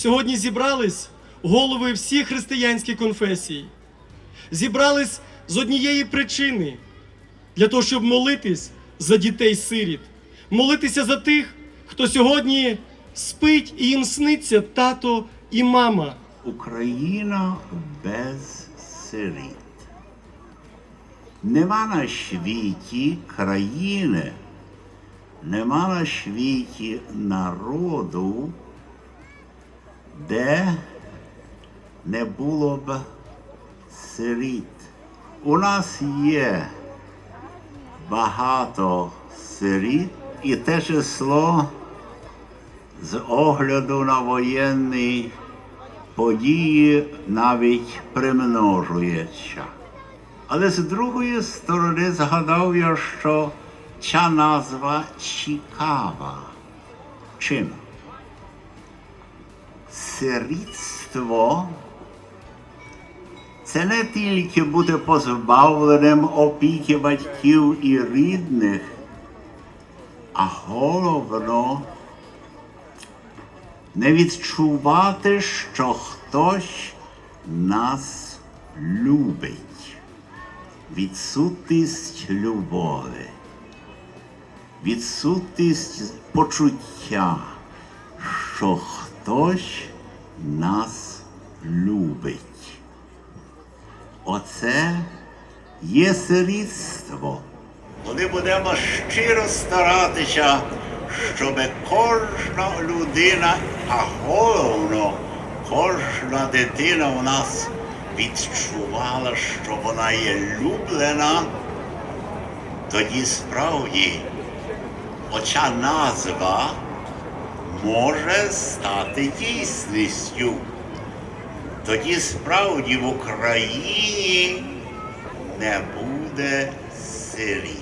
сьогодні зібрались голови всіх християнських конфесій. Зібрались з однієї причини для того, щоб молитись за дітей-сиріт, молитися за тих, хто сьогодні спить і їм сниться тато і мама. Україна без сиріт. Нема на світі країни, нема на світі народу, де не було б сиріт. У нас є багато сиріт, і те число з огляду на воєнний події навіть примножується. Але з другої сторони згадав я, що ця назва цікава. Чим? Сирітство це не тільки бути позбавленим опіки батьків і рідних, а головно не відчувати, що хтось нас любить. Відсутність любові, відсутність почуття, що хтось нас любить. Оце є сирітство. Коли будемо щиро старатися, щоб кожна людина, а головно, кожна дитина у нас відчувала, що вона є люблена, тоді справді оця назва може стати дійсністю. Тоді справді в Україні не буде сиріт.